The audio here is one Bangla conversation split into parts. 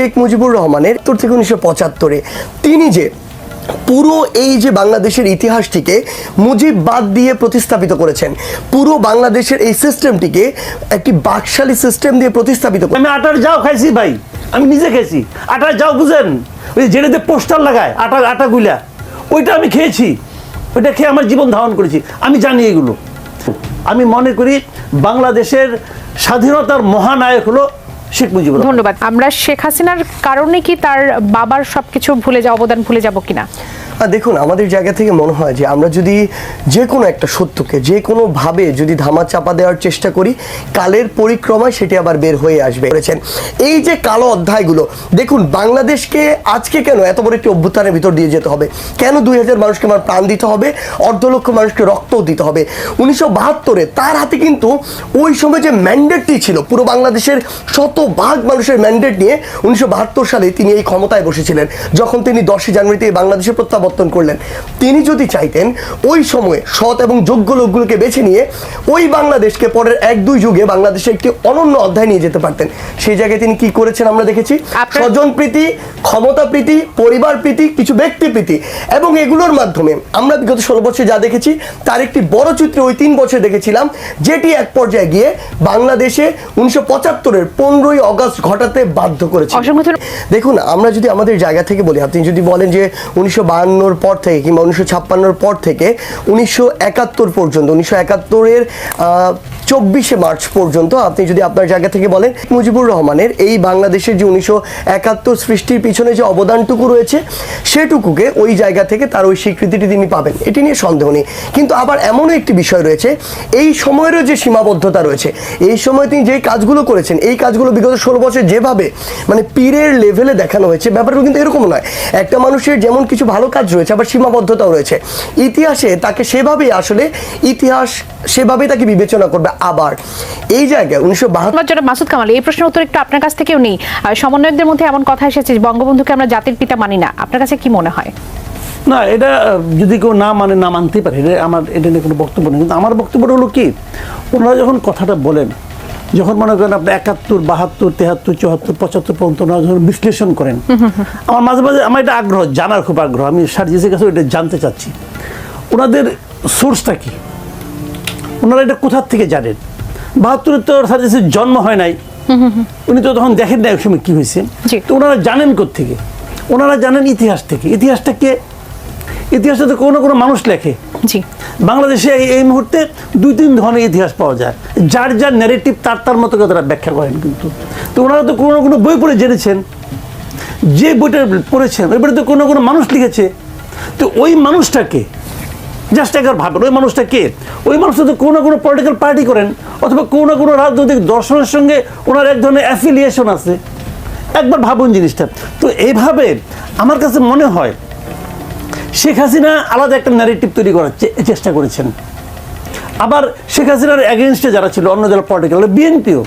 শেখ মুজিবুর রহমানের তোর থেকে উনিশশো পঁচাত্তরে। তিনি যে পুরো এই যে বাংলাদেশের ইতিহাসটিকে মুজিব বাদ দিয়ে প্রতিস্থাপিত করেছেন, পুরো বাংলাদেশের এই সিস্টেমটিকে একটি বাকশালী সিস্টেম দিয়ে প্রতিস্থাপিত আমি আটার যাও খাইছি ভাই, আমি নিজে খাইছি আটার যাও বুঝেন, ওই জেনেতে পোস্টার লাগায়, আটা আটা গুলা, ওইটা আমি খেয়েছি, ওইটা খেয়ে আমার জীবন ধারণ করেছি, আমি জানি এগুলো। আমি মনে করি বাংলাদেশের স্বাধীনতার মহানায়ক হলো শেখ মুজিবুর। ধন্যবাদ আমরা শেখ হাসিনার কারণে কি তার বাবার সবকিছু ভুলে যাওয়া অবদান ভুলে যাব কিনা দেখুন, আমাদের জায়গা থেকে মনে হয় যে আমরা যদি যে কোনো একটা সত্যকে, যে কোনোভাবে যদি ধামা চাপা দেওয়ার চেষ্টা করি, কালের পরিক্রমায় সেটি আবার বের হয়ে আসবে। বলেছেন, এই যে কালো অধ্যায়গুলো, দেখুন, বাংলাদেশকে আজকে কেন এত বড় একটি অভ্যুত্থানের ভিতর দিয়ে যেতে হবে? কেন দুই হাজার মানুষকে আমার প্রাণ দিতে হবে? অর্ধ লক্ষ মানুষকে রক্তও দিতে হবে। উনিশশো বাহাত্তরে তার হাতে কিন্তু ওই সময় যে ম্যান্ডেটটি ছিল, পুরো বাংলাদেশের শতভাগ মানুষের ম্যান্ডেট নিয়ে উনিশশো বাহাত্তর সালে তিনি এই ক্ষমতায় বসেছিলেন। যখন তিনি দশই জানুয়ারিতে বাংলাদেশের বাংলাদেশে প্রত্যাবর্তন করলেন। তিনি যদি চাইতেন ওই সময়ে সৎ এবং যোগ্য লোকগুলোকে বেছে নিয়ে ওই বাংলাদেশকে পরের এক দুই যুগে বাংলাদেশে একটি অনন্য অধ্যায় নিয়ে যেতে পারতেন। সেই জায়গায় তিনি কি করেছেন আমরা দেখেছি? স্বজন প্রীতি ক্ষমতা প্রীতি পরিবার প্রীতি কিছু ব্যক্তি প্রীতি এবং এগুলোর মাধ্যমে আমরা বিগত ষোলো বছর যা দেখেছি তার একটি বড় চিত্র ওই তিন বছর দেখেছিলাম যেটি এক পর্যায়ে গিয়ে বাংলাদেশে উনিশশো পঁচাত্তরের পনেরোই অগস্ট ঘটাতে বাধ্য করেছে দেখুন আমরা যদি আমাদের জায়গা থেকে বলি আপনি যদি বলেন যে উনিশশো বাহান্নর পর থেকে কিংবা উনিশশো ছাপ্পান্নর পর থেকে উনিশশো একাত্তর পর্যন্ত, উনিশশো একাত্তরের চব্বিশে মার্চ পর্যন্ত আপনি যদি আপনার জায়গা থেকে বলেন, মুজিবুর রহমানের এই বাংলাদেশের যে উনিশশো একাত্তর সৃষ্টির পিছনে যে অবদানটুকু রয়েছে, সেটুকুকে ওই জায়গা থেকে তার ওই স্বীকৃতিটি তিনি পাবেন। এটি নিয়ে সন্দেহ নেই। কিন্তু আবার এমনও একটি বিষয় রয়েছে, এই সময়েরও যে সীমাবদ্ধতা রয়েছে, এই সময় তিনি যে কাজগুলো করেছেন, এই কাজগুলো বিগত ষোলো বছর যেভাবে মানে পীরের লেভেলে দেখানো হয়েছে ব্যাপারটা কিন্তু এরকম নয়। একটা মানুষের যেমন কিছু ভালো কাজ রয়েছে আবার সীমাবদ্ধতাও রয়েছে। ইতিহাসে তাকে সেভাবেই আসলে ইতিহাস সেভাবেই তাকে বিবেচনা করবে আবার। এই জায়গায় উনিশশো বাহাত্তর মাসুদ কামাল এই প্রশ্নের উত্তর একটু আপনার কাছ থেকেও নেই। সমন্বয়কদের মধ্যে এমন কথা এসেছে যে বঙ্গবন্ধুকে আমরা জাতির পিতা মানি না। আপনার কাছে কি মনে হয়? না এটা যদি কেউ না মানে না মানতেই পারে এটা আমার এটা নিয়ে কোনো বক্তব্য নেই। কিন্তু আমার বক্তব্যটা হলো কি ওনারা যখন কথাটা বলেন যখন মনে করেন আপনি একাত্তর বাহাত্তর তেহাত্তর চুয়াত্তর পঁচাত্তর পর্যন্ত যখন বিশ্লেষণ করেন আমার মাঝে মাঝে আমার এটা আগ্রহ জানার খুব আগ্রহ। আমি সার্জিসের কাছে এটা জানতে চাচ্ছি। ওনাদের সোর্সটা কি? ওনারা এটা কোথার থেকে জানেন? বাহাত্তরে তো সার্জিসের জন্ম হয় নাই। উনি তো তখন দেখেন না এক সময় কী হয়েছে। তো ওনারা জানেন থেকে ওনারা জানেন ইতিহাস থেকে। ইতিহাসটা কে ইতিহাসটা তো কোনো কোনো মানুষ লেখে। জি। বাংলাদেশে এই- মুহূর্তে দুই তিন ধরনের ইতিহাস পাওয়া যায়। যার যার ন্যারেটিভ তার তার মতো করে তারা ব্যাখ্যা করেন কিন্তু। তো ওনারা তো কোনো না কোনো বই পড়ে জেনেছেন। যে বইটা পড়েছেন ওই বইটা তো কোনো কোনো মানুষ লিখেছে। তো ওই মানুষটাকে জাস্ট একবার ভাবেন ওই মানুষটা কে? ওই মানুষটা তো কোনো কোনো পলিটিক্যাল পার্টি করেন অথবা কোনো কোনো রাজনৈতিক দর্শনের সঙ্গে ওনার এক ধরনের অ্যাফিলিয়েশন আছে। একবার ভাবুন জিনিসটা। তো এইভাবে আমার কাছে মনে হয় শেখ হাসিনা আলাদা একটা ন্যারেটিভ তৈরি করার চেষ্টা করেছেন। আবার শেখ হাসিনার এগেনস্টে যারা ছিল, অন্য যারা পলিটিক্যাল বিএনপিও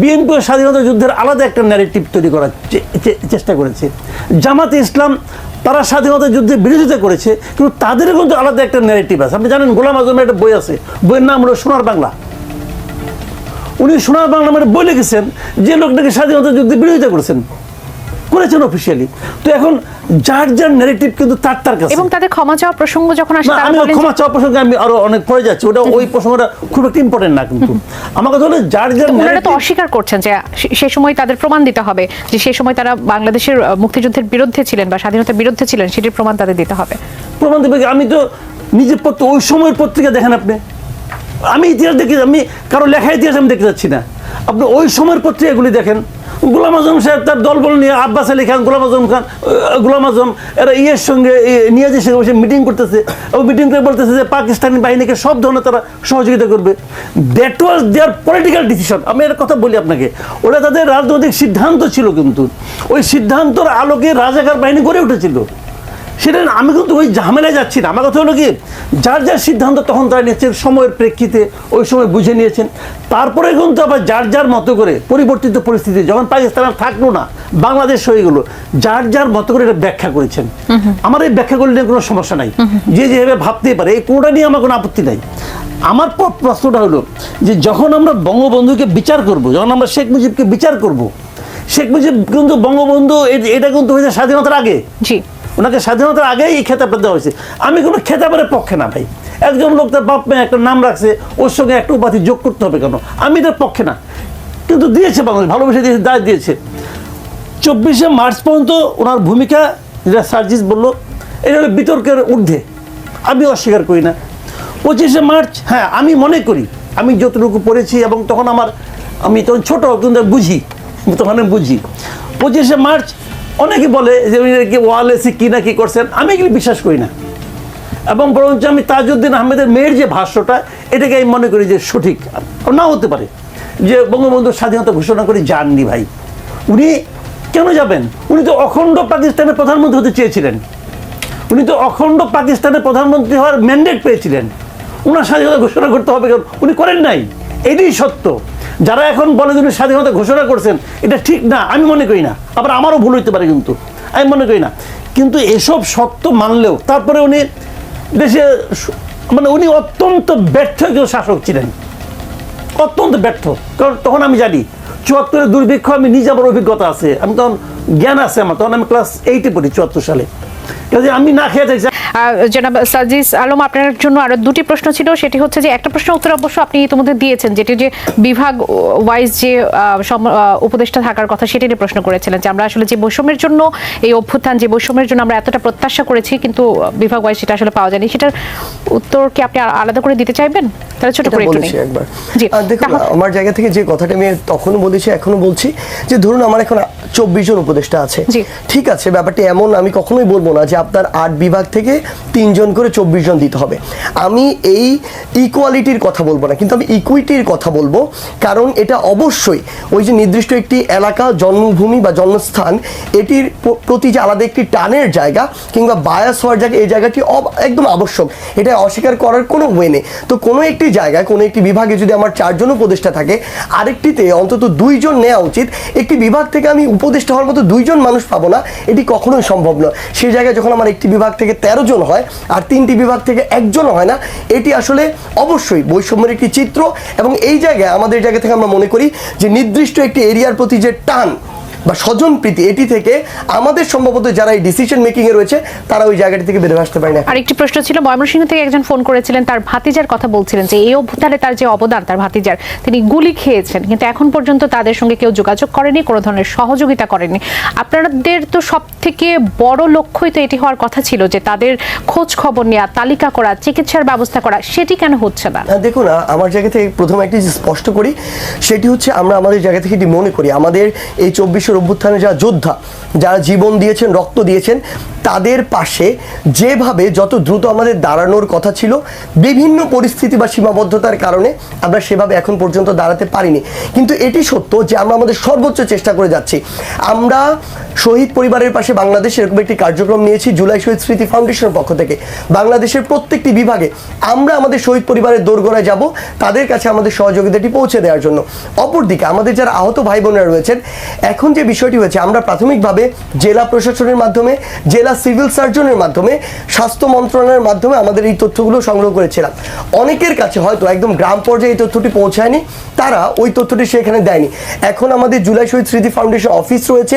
বিএনপিও স্বাধীনতা যুদ্ধের আলাদা একটা ন্যারেটিভ তৈরি করার চেষ্টা করেছে। জামাতে ইসলাম তারা স্বাধীনতা যুদ্ধের বিরোধিতা করেছে, কিন্তু তাদেরও কিন্তু আলাদা একটা ন্যারেটিভ আছে। আপনি জানেন, গোলাম আজমের একটা বই আছে, বইয়ের নাম হলো সোনার বাংলা। উনি সোনার বাংলা মানে বই লিখেছেন, যে লোকটাকে স্বাধীনতা যুদ্ধে বিরোধিতা করেছেন। করেছেন অফিসিয়ালি তো এখন যার যার ন্যারেটিভ কিন্তু তার তার কাছে। এবং তাদের ক্ষমা চাওয়ার প্রসঙ্গ যখন আসে আমি ক্ষমা চাওয়া প্রসঙ্গে আমি আরও অনেক পরে যাচ্ছি ওটা ওই প্রসঙ্গটা খুব একটা ইম্পর্টেন্ট না কিন্তু। আমার কথা হলো যার যার ওনারা তো অস্বীকার করছেন যে সে সময় তাদের প্রমাণ দিতে হবে যে সে সময় তারা বাংলাদেশের মুক্তিযুদ্ধের বিরুদ্ধে ছিলেন বা স্বাধীনতার বিরুদ্ধে ছিলেন সেটির প্রমাণ তাদের দিতে হবে। প্রমাণ দেবে আমি তো নিজের পত্র ওই সময়ের পত্রিকা দেখেন আপনি। আমি ইতিহাস দেখি আমি কারও লেখা ইতিহাস আমি দেখতে যাচ্ছি না। আপনি ওই সময়ের পত্রিকাগুলি দেখেন। গোলাম আজম সাহেব তার দলবল নিয়ে আব্বাস আলী খান, গোলাম আজম খান গুলাম আজম, এরা ইয়ের সঙ্গে নিয়ে সঙ্গে বসে মিটিং করতেছে। এবং মিটিং করে বলতেছে যে পাকিস্তানি বাহিনীকে সব ধরনের তারা সহযোগিতা করবে। That was their political decision আমি এর কথা বলি আপনাকে। ওটা তাদের রাজনৈতিক সিদ্ধান্ত ছিল কিন্তু। ওই সিদ্ধান্তর আলোকে রাজাকার বাহিনী গড়ে উঠেছিল। সেটা না, আমি কিন্তু ওই ঝামেলায় যাচ্ছি না। আমার কথা হলো কি যার যার সিদ্ধান্ত তখন তারা নিয়েছেন সময়ের প্রেক্ষিতে ওই সময় বুঝে নিয়েছেন। তারপরে কিন্তু আবার যার যার মতো করে পরিবর্তিত পরিস্থিতি যখন পাকিস্তান আর থাকল না বাংলাদেশ হয়ে গেলো যার যার মতো করে এটা ব্যাখ্যা করেছেন। আমার এই ব্যাখ্যা করলে কোনো সমস্যা নাই। যে যেভাবে ভাবতেই পারে এই কোনোটা নিয়ে আমার কোনো আপত্তি নাই। আমার প্রশ্নটা হলো যে যখন আমরা বঙ্গবন্ধুকে বিচার করব যখন আমরা শেখ মুজিবকে বিচার করব শেখ মুজিব কিন্তু বঙ্গবন্ধু এটা কিন্তু হয়েছে স্বাধীনতার আগে। জি। ওনাকে স্বাধীনতার আগেই এই খেতাবটা দেওয়া হয়েছে। আমি কোনো খেতাবের পক্ষে না ভাই। একজন লোক তার বাপ মেয়ে একটা নাম রাখছে, ওর সঙ্গে একটা উপাধি যোগ করতে হবে কেন? আমি তার পক্ষে না। কিন্তু দিয়েছে বাংলাদেশ, ভালোবেসে দিয়েছে, দায় দিয়েছে। চব্বিশে মার্চ পর্যন্ত ওনার ভূমিকা, যেটা সার্জিস বলল, এটা হলো বিতর্কের ঊর্ধ্বে। আমি অস্বীকার করি না। পঁচিশে মার্চ হ্যাঁ আমি মনে করি, আমি যতটুকু পড়েছি এবং তখন আমার, আমি তখন ছোট, কিন্তু বুঝি, তখন আমি বুঝি। পঁচিশে মার্চ অনেকে বলে যে উনি নাকি ওয়ালেসি কি না কি করছেন, আমি এগুলি বিশ্বাস করি না। এবং বরঞ্চ আমি তাজউদ্দিন আহমেদের মেয়ের যে ভাষ্যটা, এটাকে আমি মনে করি যে সঠিক। না হতে পারে যে বঙ্গবন্ধু স্বাধীনতা ঘোষণা করে যাননি ভাই। উনি কেন যাবেন? উনি তো অখণ্ড পাকিস্তানের প্রধানমন্ত্রী হতে চেয়েছিলেন। উনি তো অখণ্ড পাকিস্তানের প্রধানমন্ত্রী হওয়ার ম্যান্ডেট পেয়েছিলেন। উনার স্বাধীনতা ঘোষণা করতে হবে কেন? উনি করেন নাই। এটাই সত্য। যারা এখন বলে যে স্বাধীনতা ঘোষণা করছেন, এটা ঠিক না, আমি মনে করি না। আবার আমারও ভুল হইতে পারে কিন্তু, আমি মনে করি না। কিন্তু এসব সত্য মানলেও, তারপরে উনি দেশে মানে উনি অত্যন্ত ব্যর্থ একজন শাসক ছিলেন। অত্যন্ত ব্যর্থ। কারণ তখন আমি জানি, চুয়াত্তরের দুর্ভিক্ষ আমি নিজে আমার অভিজ্ঞতা আছে। আমি তখন জ্ঞান আছে আমার, তখন আমি ক্লাস এইটে পড়ি, চুয়াত্তর সালে। কাজে আমি না খেয়ে আহ, জনাব সাজিস আলম আপনার জন্য আরও দুটি প্রশ্ন ছিল। সেটি হচ্ছে যে একটা প্রশ্ন উত্তর অবশ্য আপনি ইতিমধ্যে দিয়েছেন যেটি যে বিভাগ ওয়াইজ যে উপদেষ্টা থাকার কথা সেটি নিয়ে প্রশ্ন করেছিলেন যে আমরা আসলে যে বৈষম্যের জন্য এই অভ্যুত্থান যে বৈষম্যের জন্য আমরা এতটা প্রত্যাশা করেছি কিন্তু বিভাগ ওয়াইজ সেটা আসলে পাওয়া যায়নি। সেটার উত্তর কি আপনি আলাদা করে দিতে চাইবেন? তাহলে ছোট করে বলেছি একবার। জি আর দেখুন আমার জায়গা থেকে যে কথাটা আমি তখনও বলেছি এখনও বলছি যে ধরুন আমার এখন চব্বিশ জন উপদেষ্টা আছে। জি। ঠিক আছে ব্যাপারটি এমন আমি কখনোই বলব না যে আপনার আট বিভাগ থেকে তিনজন করে চব্বিশ জন দিতে হবে। আমি এই ইকুয়ালিটির কথা বলব না, কিন্তু আমি ইকুইটির কথা বলব, কারণ এটা অবশ্যই ওই যে নির্দিষ্ট একটি এলাকা, জন্মভূমি বা জন্মস্থান, এটির প্রতি যে আলাদা একটি টানের জায়গা কিংবা বায়াস হওয়ার জায়গা, এই জায়গাটি একদম আবশ্যক। এটা অস্বীকার করার কোনো ওয়ে নেই। তো কোনো একটি জায়গায়, কোনো একটি বিভাগে যদি আমার চারজন উপদেষ্টা থাকে, আরেকটিতে অন্তত দুইজন নেওয়া উচিত। একটি বিভাগ থেকে আমি উপদেষ্টা হওয়ার মতো দুইজন মানুষ পাবো না, এটি কখনোই সম্ভব নয়। সেই জায়গায় যখন আমার একটি বিভাগ থেকে তেরো জন হয় আর তিনটি বিভাগ থেকে একজন হয় না, এটি আসলে অবশ্যই বৈষম্যের একটি চিত্র। এবং এই জায়গায়, আমাদের জায়গা থেকে আমরা মনে করি যে নির্দিষ্ট একটি এরিয়ার প্রতি যে টান বা স্বজন প্রীতি এটি থেকে আমাদের সম্ভবত যারা এই ডিসিশন মেকিং এ রয়েছে তারা ওই জায়গাটি থেকে বেরোয় আসতে পারে না। আরেকটি প্রশ্ন ছিল ময়মনসিংহ থেকে একজন ফোন করেছিলেন তার ভাতিজার কথা বলছিলেন যে এই অভ্যুত্থানে তার যে অবদান তার ভাতিজার তিনি গুলি খেয়েছেন। কিন্তু এখন পর্যন্ত তাদের সঙ্গে কেউ যোগাযোগ করেনি কোনো ধরনের সহযোগিতা করেনি। আপনাদের তো সব থেকে বড় লক্ষ্যই তো এটি হওয়ার কথা ছিল যে তাদের খোঁজ খবর নেওয়া তালিকা করা চিকিৎসার ব্যবস্থা করা সেটি কেন হচ্ছে না? দেখুন আহ, আমার জায়গা থেকে প্রথমে একটি স্পষ্ট করি সেটি হচ্ছে আমরা আমাদের জায়গা থেকে এটি মনে করি। আমাদের এই চব্বিশের অভ্যুত্থানে যারা যোদ্ধা যারা জীবন দিয়েছেন রক্ত দিয়েছেন তাদের পাশে যেভাবে যত দ্রুত আমাদের দাঁড়ানোর কথা ছিল, বিভিন্ন পরিস্থিতি বা সীমাবদ্ধতার কারণে আমরা সেভাবে এখন পর্যন্ত দাঁড়াতে পারিনি। কিন্তু এটি সত্য যে আমরা আমাদের সর্বোচ্চ চেষ্টা করে যাচ্ছি। আমরা শহীদ পরিবারের পাশে বাংলাদেশ এরকম একটি কার্যক্রম নিয়েছি, জুলাই শহীদ স্মৃতি ফাউন্ডেশনের পক্ষ থেকে। বাংলাদেশের প্রত্যেকটি বিভাগে আমরা আমাদের শহীদ পরিবারের দোরগোড়ায় যাব, তাদের কাছে আমাদের সহযোগিতাটি পৌঁছে দেওয়ার জন্য। অপরদিকে আমাদের যারা আহত ভাই বোনেরা রয়েছেন, এখন যে বিষয়টি হয়েছে, আমরা প্রাথমিকভাবে জেলা প্রশাসনের মাধ্যমে, জেলা সিভিল সার্জনের মাধ্যমে, স্বাস্থ্য মন্ত্রণালয়ের মাধ্যমে আমাদের এই তথ্যগুলো সংগ্রহ করেছিলাম। অনেকের কাছে হয়তো একদম গ্রাম পর্যায়ে এই তথ্যটি পৌঁছায়নি, তারা ওই তথ্যটি সেখানে দেয়নি। এখন আমাদের জুলাই শহীদ স্মৃতি ফাউন্ডেশন অফিস রয়েছে,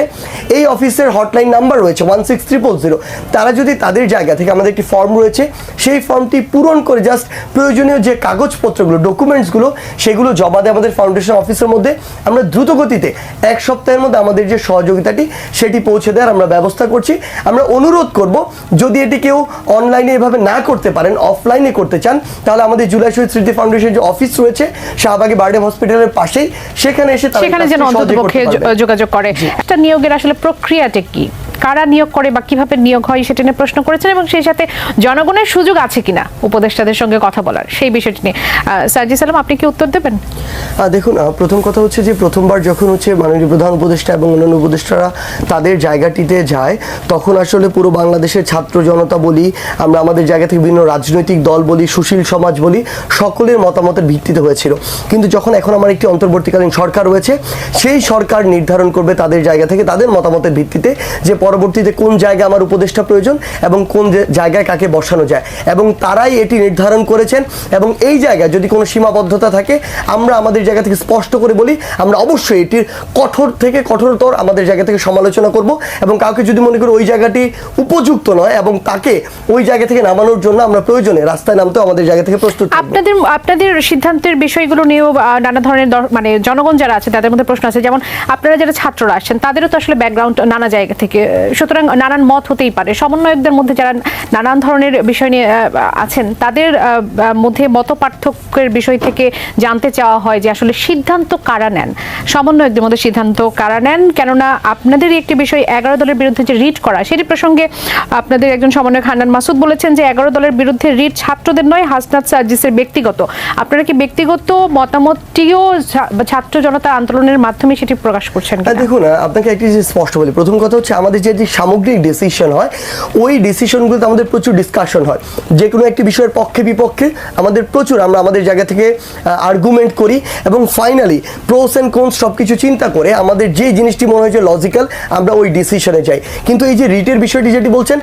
এই অফিসের হটলাইন নাম্বার রয়েছে ওয়ান সিক্স ট্রিপল জিরো তারা যদি তাদের জায়গা থেকে আমাদের একটি ফর্ম রয়েছে, সেই ফর্মটি পূরণ করে জাস্ট প্রয়োজনীয় যে কাগজপত্রগুলো, ডকুমেন্টসগুলো, সেগুলো জমা দেয় আমাদের ফাউন্ডেশন অফিসের মধ্যে। আমরা দ্রুত গতিতে এক সপ্তাহের মধ্যে আমাদের যে সহযোগিতাটি, সেটি পৌঁছে দেওয়ার আমরা ব্যবস্থা করছি। আমরা অনুরোধ করব যদি এটি কেউ অনলাইনে এভাবে না করতে পারেন অফলাইনে করতে চান তাহলে আমাদের জুলাই শহীদ স্মৃতি ফাউন্ডেশন যে অফিস রয়েছে শাহবাগে বার্ডেম হসপিটালের পাশেই সেখানে এসে সেখানে যেন অন্তত। যোগাযোগ করে। একটা নিয়োগের আসলে প্রক্রিয়াটা কি? কারা নিয়োগ করে বা কীভাবে নিয়োগ হয় সেটা নিয়ে প্রশ্ন করেছেন এবং সেই সাথে জনগণের সুযোগ আছে কিনা উপদেষ্টাদের সঙ্গে কথা বলার সেই বিষয়টি নিয়ে। সার্জি সালাম, আপনি কি উত্তর দেবেন? দেখুন প্রথম কথা হচ্ছে যে প্রথমবার যখন হচ্ছে মাননীয় প্রধান উপদেষ্টা এবং অন্যান্য উপদেষ্টারা তাদের জায়গাটিতে যায়, তখন আসলে পুরো বাংলাদেশের ছাত্র জনতা বলি, আমরা আমাদের জায়গা থেকে বিভিন্ন রাজনৈতিক দল বলি, সুশীল সমাজ বলি, সকলের মতামতের ভিত্তিতে হয়েছিল। কিন্তু যখন এখন আমার একটি অন্তর্বর্তীকালীন সরকার রয়েছে, সেই সরকার নির্ধারণ করবে তাদের জায়গা থেকে তাদের মতামতের ভিত্তিতে যে পরবর্তী পরবর্তীতে কোন জায়গায় আমার উপদেষ্টা প্রয়োজন এবং কোন জায়গায় কাকে বসানো যায়। এবং তারাই এটি নির্ধারণ করেছেন এবং এই জায়গায় যদি কোনো সীমাবদ্ধতা থাকে, আমরা আমাদের জায়গা থেকে স্পষ্ট করে বলি, আমরা অবশ্যই এটির কঠোর থেকে কঠোরতর আমাদের জায়গা থেকে সমালোচনা করব এবং কাউকে যদি মনে করি ওই জায়গাটি উপযুক্ত নয় এবং তাকে ওই জায়গা থেকে নামানোর জন্য আমরা প্রয়োজনে রাস্তায় নামতেও আমাদের জায়গা থেকে প্রস্তুত আপনাদের আপনাদের সিদ্ধান্তের বিষয়গুলো নিয়েও নানা ধরনের মানে জনগণ যারা আছে, তাদের মধ্যে প্রশ্ন আছে। যেমন আপনারা যারা ছাত্ররা আসছেন, তাদেরও তো আসলে ব্যাকগ্রাউন্ড নানা জায়গা থেকে সুতরাং নানান মত হতেই পারে। সমন্বয়কদের মধ্যে যারা নানান ধরনের বিষয় নিয়ে আছেন, তাদের মধ্যে মত পার্থক্যের বিষয় থেকে জানতে চাওয়া হয় যে আসলে সিদ্ধান্ত কারা নেন? সমন্বয়কদের মধ্যে সিদ্ধান্ত কারা নেন? কেননা আপনাদেরই একটি বিষয়, এগারো দলের বিরুদ্ধে যে রিট করা, সেটি প্রসঙ্গে আপনাদের একজন সমন্বয়ক হান্নান মাসুদ বলেছেন যে এগারো দলের বিরুদ্ধে রিট ছাত্রদের নয়, হাসনাত সার্জিসের ব্যক্তিগত। আপনারা কি ব্যক্তিগত মতামতটিও ছাত্র জনতা আন্দোলনের মাধ্যমে সেটি প্রকাশ করছেন দেখুন আপনাকে একটি স্পষ্ট বলি। প্রথম কথা হচ্ছে, আমাদের যে যে সামগ্রিক ডিসিশন হয়, ওই ডিসিশনগুলোতে আমাদের প্রচুর ডিসকাশন হয়। যে কোনো একটি বিষয়ের পক্ষে, বিপক্ষে আমাদের প্রচুর আমরা আমাদের জায়গা থেকে আর্গুমেন্ট করি এবং ফাইনালি প্রোস অ্যান্ড কোনস সব কিছু চিন্তা করে আমাদের যে জিনিসটি মনে হয় যে লজিক্যাল আমরা ওই ডিসিশনে যাই। কিন্তু এই যে রিটের বিষয়টি যেটি বলছেন,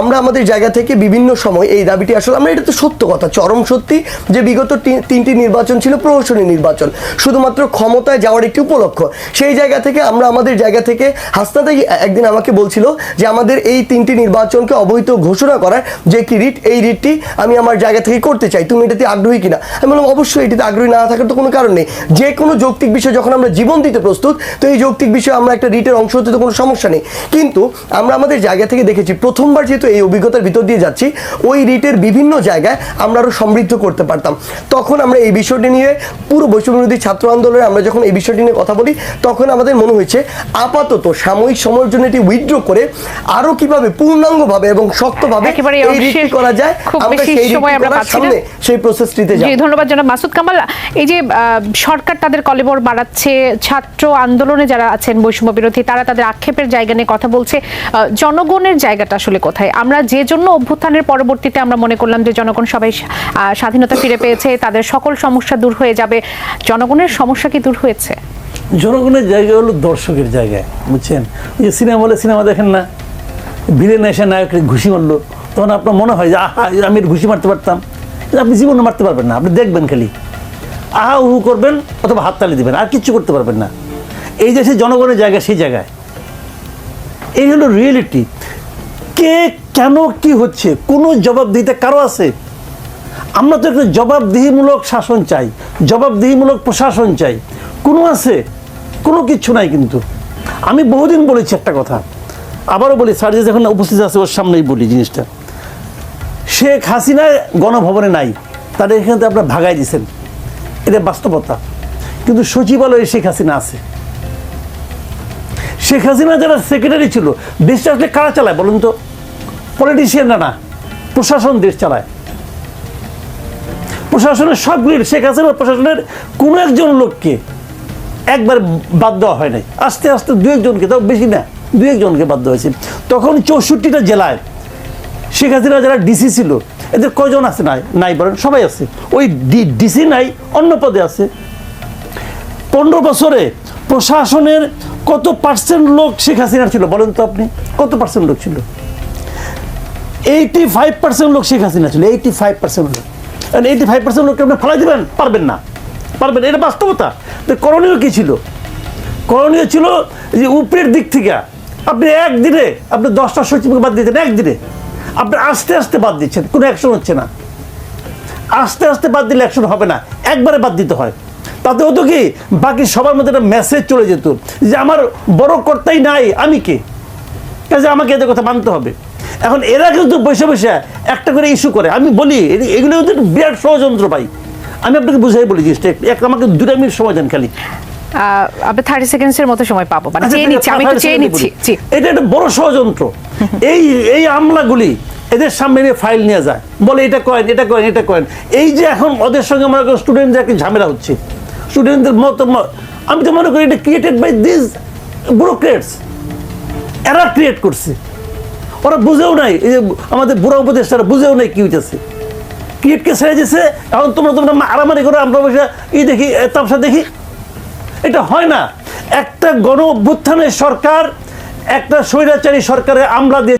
আমরা আমাদের জায়গা থেকে বিভিন্ন সময় এই দাবিটি আসলে, আমরা এটা তো সত্য কথা, চরম সত্যি যে বিগত তিনটি নির্বাচন ছিল প্রহসনী নির্বাচন। শুধুমাত্র ক্ষমতায় যাওয়ার একটি উপলক্ষ। সেই জায়গা থেকে আমরা আমাদের জায়গা থেকে হাসনাতাই একদিন আমাকে বলছিল যে আমাদের এই তিনটি নির্বাচনকে অবৈধ ঘোষণা করার যে কি রিট, এই রিটটি আমি আমার জায়গা থেকে করতে চাই। তুমি এটাতে আগ্রহী কিনা? আমি বললাম, অবশ্যই এটিতে আগ্রহী না থাকার তো কোনো কারণ নেই। যে কোনো যৌক্তিক বিষয় যখন আমরা জীবন দিতে প্রস্তুত, তো এই যৌক্তিক বিষয়ে আমরা একটা রিটের অংশ হতে তো কোনো সমস্যা নেই। কিন্তু আমরা আমাদের জায়গা থেকে দেখেছি, প্রথমবার যেহেতু এই অভিজ্ঞতার ভিতর দিয়ে যাচ্ছি, ওই রিটের বিভিন্ন জায়গায় আমরা আরও সমৃদ্ধ করতে পারতাম। তখন আমরা এই বিষয়টি নিয়ে পুরো বৈষম্যবিরোধী ছাত্র আন্দোলনে আমরা যখন এই বিষয়টি নিয়ে কথা বলি, তখন আমাদের মনে হয়েছে, আপাতত সাময়িক সময়ের জন্য এটি উইথড্র করে আরও কীভাবে পূর্ণাঙ্গভাবে এবং শক্তভাবে এই করা যায় আমরা সেই সময় আমরা। সামনে সেই প্রসেসটিতে যাব। ধন্যবাদ জানাব মাসুদ কামাল। এই যে সরকার তাদের কলেবর বাড়াচ্ছে ছাত্র আন্দোলনে যারা আছেন বৈষম্য বিরোধী তারা তাদের আক্ষেপের জায়গা নিয়ে কথা বলছে। জনগণের জায়গাটা আসলে কোথায়? আমরা যে জন্য অভ্যুত্থানের পরবর্তীতে আমরা মনে করলাম যে জনগণ সবাই স্বাধীনতা ফিরে পেয়েছে তাদের সকল সমস্যা দূর হয়ে যাবে। জনগণের সমস্যা কি দূর হয়েছে? জনগণের জায়গা হলো দর্শকের জায়গায় বুঝছেন? যে সিনেমা হলে সিনেমা দেখেন না? ভিলেন এসে নায়কের ঘুষি মারলো, তখন আপনার মনে হয় যে, আহা আমি ঘুষি মারতে পারতাম। আপনি জীবনে মারতে পারবেন না, আপনি দেখবেন খালি। আহা উহু করবেন অথবা হাততালি দিবেন, আর কিচ্ছু করতে পারবেন না। এই যে সেই জনগণের জায়গা, সেই জায়গায়। এই হলো রিয়েলিটি। কে, কেন, কি হচ্ছে? কোনো জবাব দিতে কারও আছে? আমরা তো একটা জবাবদিহিমূলক শাসন চাই, জবাবদিহিমূলক প্রশাসন চাই। কোনো আছে? কোনো কিছু নাই কিন্তু। আমি বহুদিন বলেছি একটা কথা। আবারও বলি সার্জিস যখন উপস্থিত আছে, ওর সামনেই বলি জিনিসটা। শেখ হাসিনা গণভবনে নাই তাদের এখানে আপনারা ভাগাই দিয়েছেন। এটা বাস্তবতা। কিন্তু সচিবালয়ে শেখ হাসিনা আছে। শেখ হাসিনা যারা সেক্রেটারি ছিল, দেশটা আসলে কারা চালায় বলুন তো? পলিটিশিয়ানরা না, প্রশাসন দেশ চালায়। প্রশাসনের সবগুলির, শেখ হাসিনা প্রশাসনের কোনো একজন লোককে একবার বাদ দেওয়া হয় নাই। আস্তে আস্তে দু একজনকে তাও বেশি না, দু একজনকে বাদ দেওয়া হয়েছে। তখন চৌষট্টিটা জেলায় শেখ হাসিনা যারা ডিসি ছিল, এদের কয়জন আছে নাই? নাই বলেন সবাই আছে। ওই ডিসি নাই, অন্য পদে আছে। পনেরো বছরে প্রশাসনের কত পার্সেন্ট লোক শেখ হাসিনার ছিল বলেন তো আপনি? কত পার্সেন্ট লোক ছিল? এইটি ফাইভ পার্সেন্ট লোক শেখ হাসিনা ছিল এইটি ফাইভ পার্সেন্ট লোক। এইটি ফাইভ পার্সেন্ট লোককে আপনি ফেলাই দেবেন? পারবেন না। পারবেন? এটা বাস্তবতা। তো করণীয় কী ছিল? করণীয় ছিল যে উপরের দিক থেকে আপনি একদিনে আপনি দশটা সচিবকে বাদ দিতেন একদিনে। আপনি আস্তে আস্তে বাদ দিচ্ছেন, কোনো অ্যাকশন হচ্ছে না। আস্তে আস্তে বাদ দিলে অ্যাকশন হবে না, একবারে বাদ দিতে হয়। তাতে হতো কি, বাকি সবার মধ্যে একটা মেসেজ চলে যেত যে আমার বড় কর্তাই নাই, আমি কে? কাজে আমাকে এদের কথা মানতে হবে। এখন এরা কিন্তু বসে বসে একটা করে ইস্যু করে। আমি বলি এগুলো কিন্তু বিরাট ষড়যন্ত্র পাই আমি আপনাকে বুঝাই বলি জিনিসটা এক- এক আমাকে দুটা মিনিট সময় দেন খালি। থার্টি সেকেন্ডসের মতো সময় পাবো। মানে আচ্ছা, চেয়ে নিচ্ছি আমি একটু চেয়ে নিচ্ছি এটা একটা বড় ষড়যন্ত্র। এই এই আমলাগুলি এদের সামনে নিয়ে ফাইল নিয়ে যায়। বলে এটা করেন এটা করেন এটা করেন। এই যে এখন ওদের সঙ্গে মনে করেন স্টুডেন্টদের একটা ঝামেলা হচ্ছে। স্টুডেন্টদের মত আমি তো মনে করি এটা ক্রিয়েটেড বাই দিস ব্যুরোক্রেটস এরা ক্রিয়েট করছে। ওরা বুঝেও নাই এই যে আমাদের বুড়া উপদেষ্টারা বুঝেও নাই কি হইতেছে। ক্রিয়েটকে ছেড়ে দিয়েছে এখন তোমরা তোমরা মারামারি করো, আমরা বসে ই দেখি তাপসা দেখি। এটা হয় না। একটা গণ অভ্যুত্থানের সরকার, একটা স্বৈরাচারী সরকারের আমলা দিয়ে